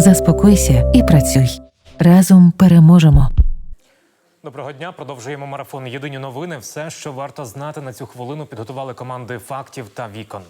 Заспокойся і працюй. Разом переможемо. Доброго дня. Продовжуємо марафон. Єдині новини. Все, що варто знати на цю хвилину, підготували команди фактів та вікон.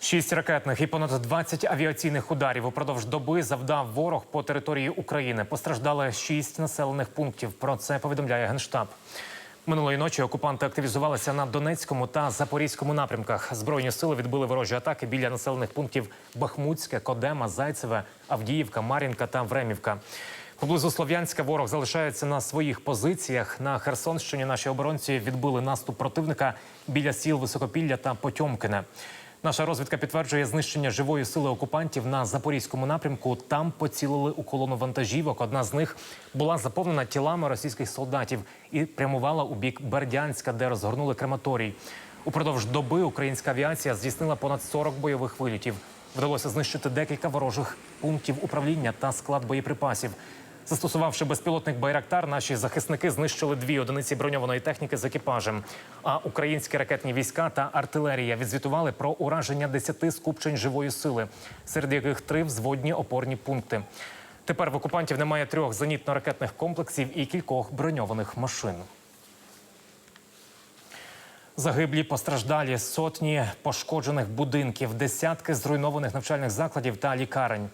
Шість ракетних і понад 20 авіаційних ударів упродовж доби завдав ворог по території України. Постраждали шість населених пунктів. Про це повідомляє генштаб. Минулої ночі окупанти активізувалися на Донецькому та Запорізькому напрямках. Збройні сили відбили ворожі атаки біля населених пунктів Бахмутське, Кодема, Зайцеве, Авдіївка, Мар'їнка та Времівка. Поблизу Слов'янська ворог залишається на своїх позиціях. На Херсонщині наші оборонці відбили наступ противника біля сіл Високопілля та Потьомкине. Наша розвідка підтверджує знищення живої сили окупантів на запорізькому напрямку. Там поцілили у колону вантажівок. Одна з них була заповнена тілами російських солдатів і прямувала у бік Бердянська, де розгорнули крематорій. Упродовж доби українська авіація здійснила понад 40 бойових вилітів. Вдалося знищити декілька ворожих пунктів управління та склад боєприпасів. Застосувавши безпілотник Байрактар, наші захисники знищили дві одиниці броньованої техніки з екіпажем. А українські ракетні війська та артилерія відзвітували про ураження 10 скупчень живої сили, серед яких три взводні опорні пункти. Тепер в окупантів немає трьох зенітно-ракетних комплексів і кількох броньованих машин. Загиблі постраждалі сотні пошкоджених будинків, десятки зруйнованих навчальних закладів та лікарень.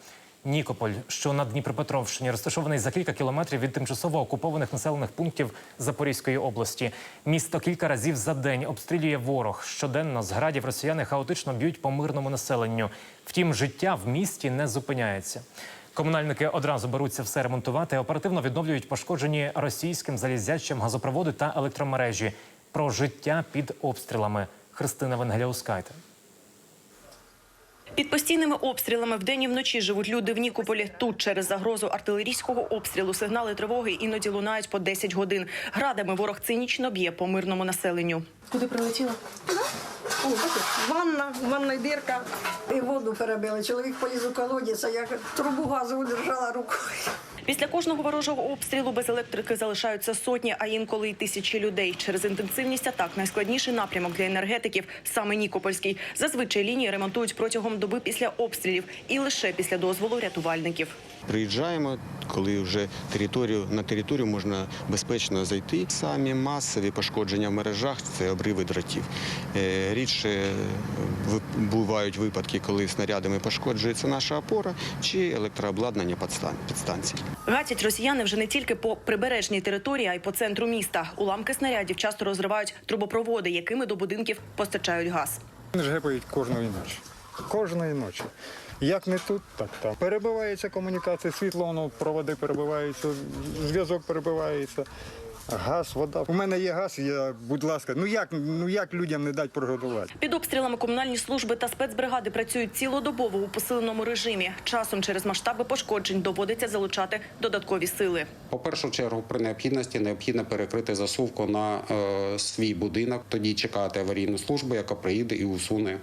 Нікополь, що на Дніпропетровщині, розташований за кілька кілометрів від тимчасово окупованих населених пунктів Запорізької області. Місто кілька разів за день обстрілює ворог. Щоденно з градів росіяни хаотично б'ють по мирному населенню. Втім, життя в місті не зупиняється. Комунальники одразу беруться все ремонтувати, оперативно відновлюють пошкоджені російським залізячим газопроводи та електромережі. Про життя під обстрілами. Христина Венгеляускайте. Під постійними обстрілами вдень і вночі живуть люди в Нікополі. Тут через загрозу артилерійського обстрілу сигнали тривоги іноді лунають по 10 годин. Градами ворог цинічно б'є по мирному населенню. Куди прилетіла? О, ванна, ванна дірка І воду перебили. Чоловік поліз у колодязь, а я трубу газову держала рукою. Після кожного ворожого обстрілу без електрики залишаються сотні, а інколи й тисячі людей. Через інтенсивність атак найскладніший напрямок для енергетиків саме Нікопольський. Зазвичай лінії ремонтують протягом доби після обстрілів і лише після дозволу рятувальників. Приїжджаємо, коли вже територію на територію можна безпечно зайти. Самі масові пошкодження в мережах це обриви дротів. Е, Рідше е, бувають випадки, коли снарядами пошкоджується наша опора чи електрообладнання підстан- підстанцій. Гатять росіяни вже не тільки по прибережній території, а й по центру міста. Уламки снарядів часто розривають трубопроводи, якими до будинків постачають газ. Вони ж гепають кожної ночі. Кожної ночі. Як не тут, так там. Перебивається комунікація, світло, воно, проводи перебиваються, зв'язок перебивається. Газ, вода. У мене є газ, я, будь ласка, ну як, ну як людям не дати прогодувати? Під обстрілами комунальні служби та спецбригади працюють цілодобово у посиленому режимі. Часом через масштаби пошкоджень доводиться залучати додаткові сили. По першу чергу, при необхідності необхідно перекрити засувку на е, свій будинок, тоді чекати аварійну службу, яка приїде і усуне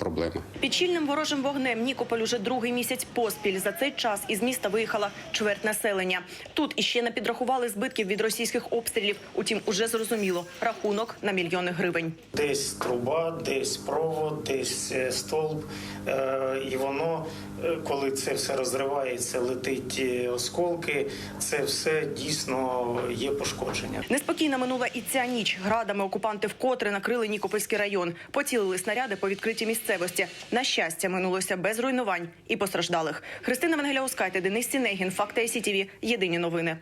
проблеми. Під щільним ворожим вогнем Нікополь уже другий місяць поспіль. За цей час із міста виїхала чверть населення. Тут іще не підрахували збитків від російських обстрілів. Утім, уже зрозуміло рахунок на мільйони гривень. Десь труба, десь провод, десь е, стовп. Е, І воно, е, коли це все розривається, летить осколки, це все дійсно є пошкодження. Неспокійна минула і ця ніч. Градами окупанти вкотре накрили Нікопольський район. Поцілили снаряди по відкритій місцевості. На щастя, минулося без руйнувань і постраждалих. Христина Венгеляускайте, Денис Сінегін, Факти СІТІВІ. Єдині новини.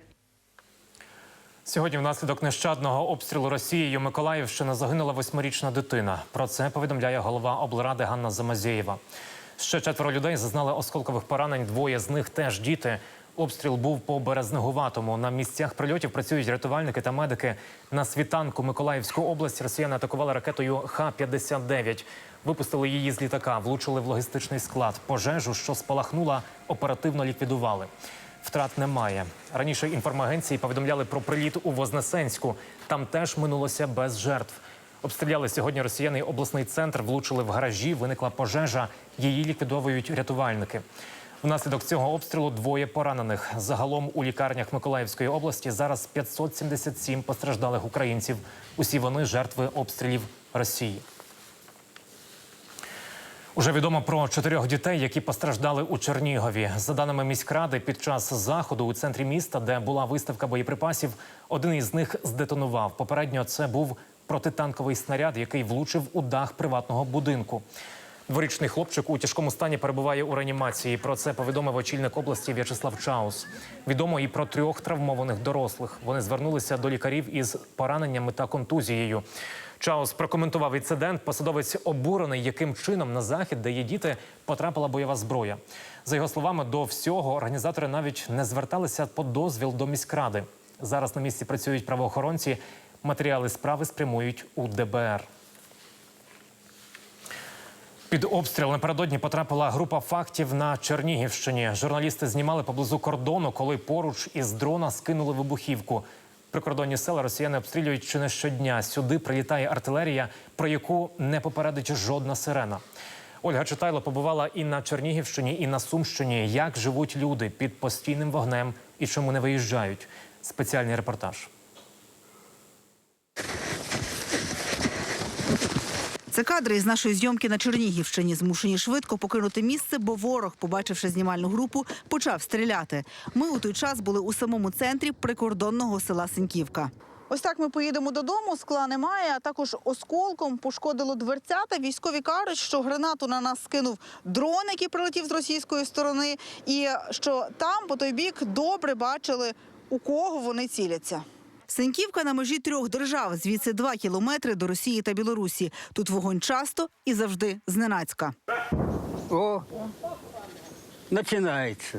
Сьогодні внаслідок нещадного обстрілу Росією Миколаївщина загинула восьмирічна дитина. Про це повідомляє голова облради Ганна Замазєєва. Ще четверо людей зазнали осколкових поранень. Двоє з них теж діти. Обстріл був по Березнегуватому. На місцях прильотів працюють рятувальники та медики. На світанку Миколаївську область росіяни атакували ракетою Х-59. Випустили її з літака, влучили в логістичний склад. Пожежу, що спалахнула, оперативно ліквідували. Втрат немає. Раніше інформагенції повідомляли про приліт у Вознесенську. Там теж минулося без жертв. Обстріляли сьогодні росіяни обласний центр, влучили в гаражі, виникла пожежа. Її ліквідовують рятувальники. Внаслідок цього обстрілу двоє поранених. Загалом у лікарнях Миколаївської області зараз 577 постраждалих українців. Усі вони жертви обстрілів Росії. Уже відомо про чотирьох дітей, які постраждали у Чернігові. За даними міськради, під час заходу у центрі міста, де була виставка боєприпасів, один із них здетонував. Попередньо це був протитанковий снаряд, який влучив у дах приватного будинку. Дворічний хлопчик у тяжкому стані перебуває у реанімації. Про це повідомив очільник області В'ячеслав Чаус. Відомо і про трьох травмованих дорослих. Вони звернулися до лікарів із пораненнями та контузією. Чаус прокоментував інцидент. Посадовець обурений, яким чином на захід, де є діти, потрапила бойова зброя. За його словами, до всього організатори навіть не зверталися по дозвіл до міськради. Зараз на місці працюють правоохоронці. Матеріали справи спрямують у ДБР. Під обстріл напередодні потрапила група фактів на Чернігівщині. Журналісти знімали поблизу кордону, коли поруч із дрона скинули вибухівку. Прикордонні села росіяни обстрілюють чи не щодня. Сюди прилітає артилерія, про яку не попередить жодна сирена. Ольга Читайло побувала і на Чернігівщині, і на Сумщині. Як живуть люди під постійним вогнем і чому не виїжджають? Спеціальний репортаж. Це кадри із нашої зйомки на Чернігівщині. Змушені швидко покинути місце, бо ворог, побачивши знімальну групу, почав стріляти. Ми у той час були у самому центрі прикордонного села Синьківка. Ось так ми поїдемо додому. Скла немає. А також осколком пошкодило дверцята. Військові кажуть, що гранату на нас скинув дрон, який прилетів з російської сторони, і що там по той бік добре бачили, у кого вони ціляться. Синьківка на межі трьох держав, звідси два кілометри до Росії та Білорусі. Тут вогонь часто і завжди зненацька. О, починається.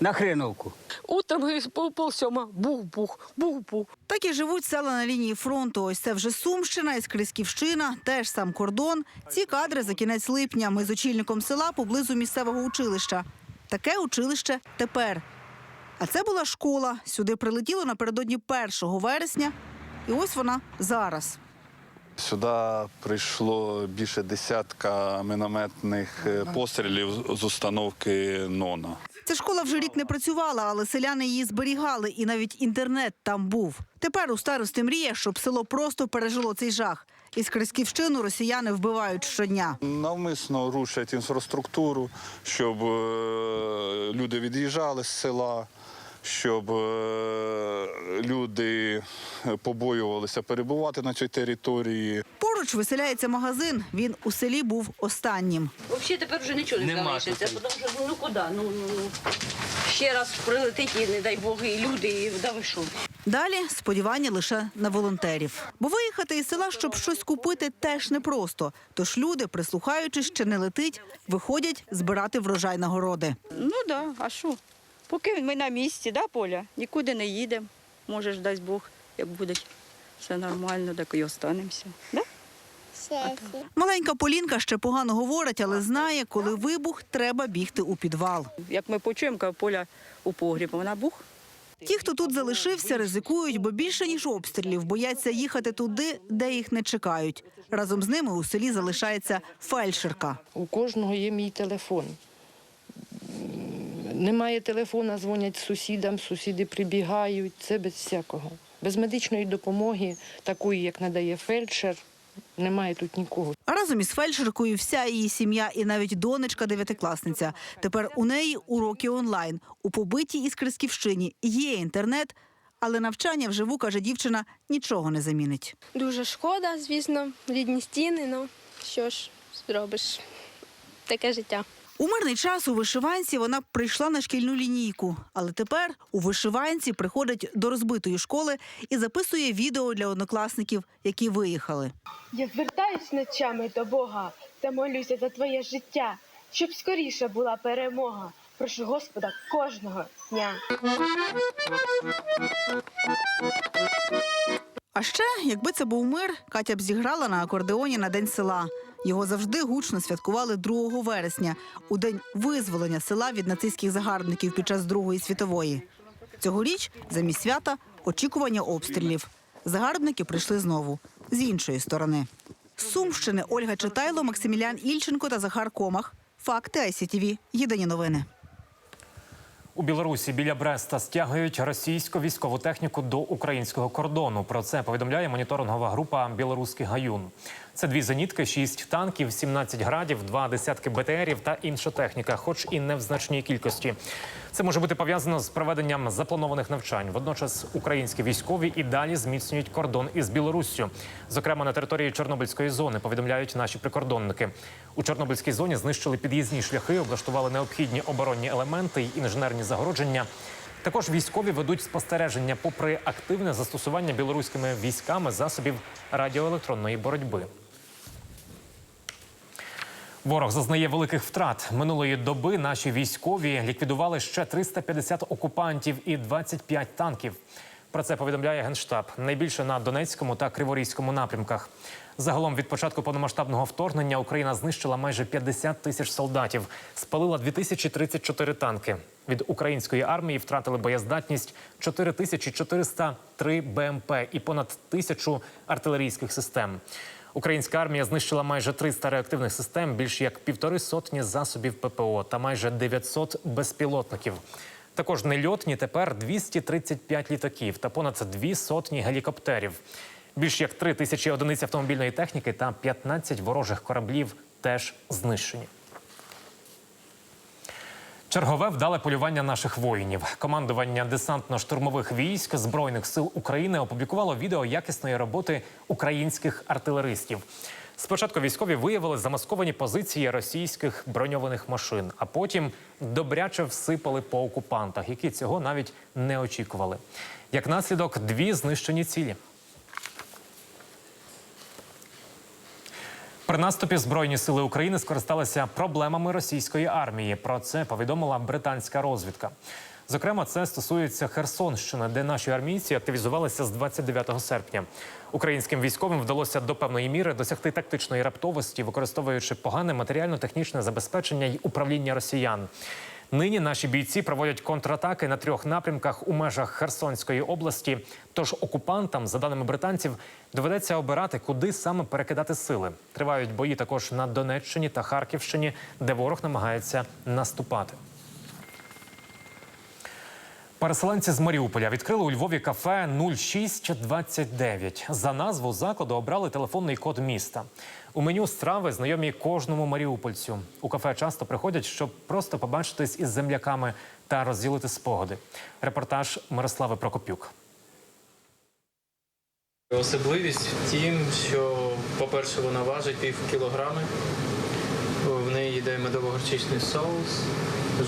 На хреновку. Утром і пол, пол сьома бух-бух, бух-бух. Так і живуть села на лінії фронту. Ось це вже Сумщина і Скрисківщина, теж сам кордон. Ці кадри за кінець липня. Ми з очільником села поблизу місцевого училища. Таке училище тепер. А це була школа. Сюди прилетіло напередодні 1 вересня. І ось вона зараз. Сюди прийшло більше десятка мінометних е, пострілів з установки Нона. Ця школа вже рік не працювала, але селяни її зберігали, і навіть інтернет там був. Тепер у старости мріє, щоб село просто пережило цей жах. Із Крисківщину росіяни вбивають щодня. Навмисно рушать інфраструктуру, щоб е, люди від'їжджали з села, щоб е, люди побоювалися перебувати на цій території. Поруч виселяється магазин. Він у селі був останнім. Взагалі тепер вже нічого не залишиться, тому що ну, ну куди? Ну, ну, ну. Ще раз прилетить, і не дай Бог, і люди, і да що? Далі сподівання лише на волонтерів. Бо виїхати із села, щоб щось купити, теж непросто. Тож люди, прислухаючись, чи не летить, виходять збирати врожай на городи. Ну так, да, а що? Поки ми на місці, да, Поля? Нікуди не їдемо. Може ж дасть Бог, як буде все нормально, так і останемося. Да? Маленька Полінка ще погано говорить, але знає, коли вибух, треба бігти у підвал. Як ми почуємо, коли Поля у погріб, вона бух. Ті, хто тут залишився, ризикують, бо більше ніж обстрілів бояться їхати туди, де їх не чекають. Разом з ними у селі залишається фельдшерка. У кожного є мій телефон. Немає телефона, дзвонять сусідам, сусіди прибігають. Це без всякого. Без медичної допомоги, такої, як надає фельдшер, немає тут нікого. А разом із фельдшеркою вся її сім'я і навіть донечка дев'ятикласниця. Тепер у неї уроки онлайн. У побитій із Крисківщині є інтернет, але навчання вживу, каже дівчина, нічого не замінить. Дуже шкода, звісно, рідні стіни. Ну що ж зробиш? Таке життя. У мирний час у вишиванці вона прийшла на шкільну лінійку, але тепер у вишиванці приходить до розбитої школи і записує відео для однокласників, які виїхали. Я звертаюсь ночами до Бога та молюся за твоє життя, щоб скоріше була перемога. Прошу Господа кожного дня. А ще, якби це був мир, Катя б зіграла на акордеоні на день села. Його завжди гучно святкували 2 вересня, у день визволення села від нацистських загарбників під час Другої світової. Цьогоріч замість свята очікування обстрілів. Загарбники прийшли знову з іншої сторони. Сумщини Ольга Читайло, Максимілян Ільченко та Захар Комах. Факти ICTV. Єдині новини. У Білорусі біля Бреста стягують російську військову техніку до українського кордону. Про це повідомляє моніторингова група Білоруський гаюн. Це дві зенітки, шість танків, 17 градів, два десятки БТРів та інша техніка, хоч і не в значній кількості. Це може бути пов'язано з проведенням запланованих навчань. Водночас українські військові і далі зміцнюють кордон із Білоруссю, зокрема на території Чорнобильської зони. Повідомляють наші прикордонники. У Чорнобильській зоні знищили під'їзні шляхи, облаштували необхідні оборонні елементи й інженерні загородження. Також військові ведуть спостереження попри активне застосування білоруськими військами засобів радіоелектронної боротьби. Ворог зазнає великих втрат. Минулої доби наші військові ліквідували ще 350 окупантів і 25 танків. Про це повідомляє генштаб. Найбільше на Донецькому та Криворізькому напрямках. Загалом від початку повномасштабного вторгнення Україна знищила майже 50 тисяч солдатів, спалила 2034 танки. Від української армії втратили боєздатність 4403 БМП і понад тисячу артилерійських систем. Українська армія знищила майже 300 реактивних систем, більш як півтори сотні засобів ППО та майже 900 безпілотників. Також нельотні тепер 235 літаків та понад дві сотні гелікоптерів. Більш як три тисячі одиниць автомобільної техніки та 15 ворожих кораблів теж знищені. Чергове вдале полювання наших воїнів. Командування десантно-штурмових військ Збройних сил України опублікувало відео якісної роботи українських артилеристів. Спочатку військові виявили замасковані позиції російських броньованих машин, а потім добряче всипали по окупантах, які цього навіть не очікували. Як наслідок, дві знищені цілі. При наступі Збройні сили України скористалися проблемами російської армії. Про це повідомила британська розвідка. Зокрема, це стосується Херсонщини, де наші армійці активізувалися з 29 серпня. Українським військовим вдалося до певної міри досягти тактичної раптовості, використовуючи погане матеріально-технічне забезпечення й управління росіян. Нині наші бійці проводять контратаки на трьох напрямках у межах Херсонської області. Тож окупантам, за даними британців, доведеться обирати, куди саме перекидати сили. Тривають бої також на Донеччині та Харківщині, де ворог намагається наступати. Переселенці з Маріуполя відкрили у Львові кафе 0629. За назву закладу обрали телефонний код міста. У меню страви знайомі кожному маріупольцю. У кафе часто приходять, щоб просто побачитись із земляками та розділити спогади. Репортаж Мирослави Прокопюк. Особливість в тім, що, по-перше, вона важить пів кілограми. Неї медово-горчичний соус,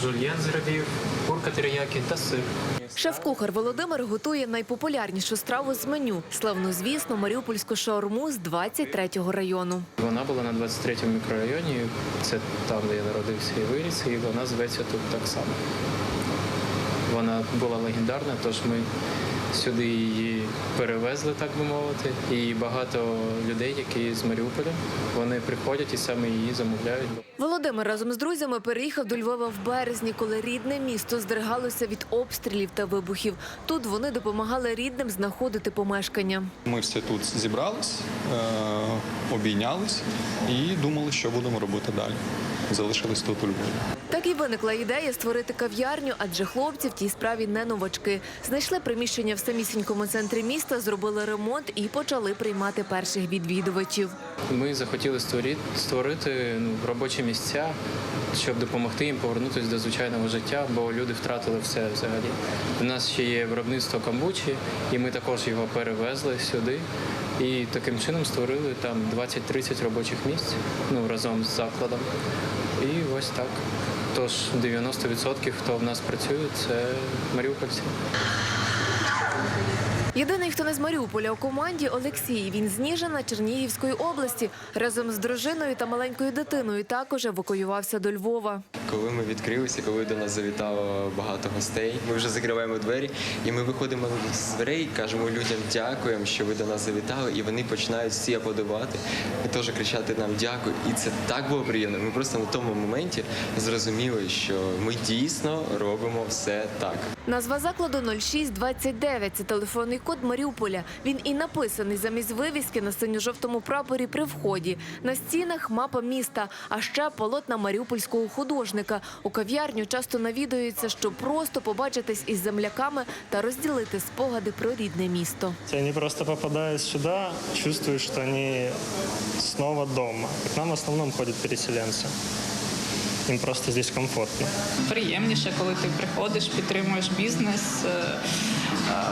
жульєн з грибів, курка теріякі та сир. Шеф-кухар Володимир готує найпопулярнішу страву з меню славнозвісну маріупольську шаурму з 23-го району. Вона була на 23-му мікрорайоні, це там, де я народився і виріс, і вона зветься тут так само. Вона була легендарна, тож ми сюди її перевезли, так би мовити. І багато людей, які з Маріуполя, вони приходять і саме її замовляють. Володимир разом з друзями переїхав до Львова в березні, коли рідне місто здригалося від обстрілів та вибухів. Тут вони допомагали рідним знаходити помешкання. Ми всі тут зібрались, е, обійнялись і думали, що будемо робити далі. Залишились тут у Львові. Так і виникла ідея створити кав'ярню, адже хлопці в тій справі не новачки. Знайшли приміщення в самісінькому центрі міста, зробили ремонт і почали приймати перших відвідувачів. Ми захотіли створити, створити ну, робочі місця, щоб допомогти їм повернутися до звичайного життя, бо люди втратили все взагалі. У нас ще є виробництво камбучі, і ми також його перевезли сюди. І таким чином створили там 20-30 робочих місць ну, разом з закладом. І ось так. Тож 90% хто в нас працює, це маріупольці. Єдиний, хто не з Маріуполя у команді Олексій. Він з Ніжина Чернігівської області разом з дружиною та маленькою дитиною також евакуювався до Львова. Коли ми відкрилися, коли до нас завітало багато гостей, ми вже закриваємо двері, і ми виходимо з дверей, кажемо людям дякуємо, що ви до нас завітали, і вони починають всі аплодувати і теж кричати нам дякую. І це так було приємно. Ми просто на тому моменті зрозуміли, що ми дійсно робимо все так. Назва закладу 0629 – це телефонний код Маріуполя. Він і написаний замість вивіски на синьо-жовтому прапорі при вході. На стінах мапа міста, а ще полотна маріупольського художника. У кав'ярню часто навідуються, щоб просто побачитись із земляками та розділити спогади про рідне місто. Они просто попадают сюда, чувствуют, что они снова дома. К нам в основном ходят переселенцы. Им просто здесь комфортно. приємніше, коли ти приходиш, підтримуєш бізнес е, е,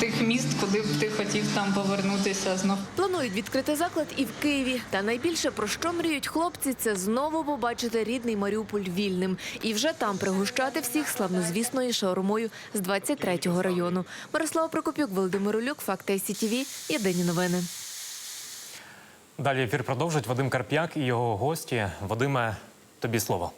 тих міст, куди б ти хотів там повернутися знов. Планують відкрити заклад і в Києві. Та найбільше про що мріють хлопці, це знову побачити рідний Маріуполь вільним і вже там пригощати всіх славнозвісною шаурмою з 23-го району. Мирослава Прокопюк, Володимир Улюк, Факти СІТІВІ. Єдині новини. Далі ефір продовжить Вадим Карп'як і його гості. Вадиме, тобі слово.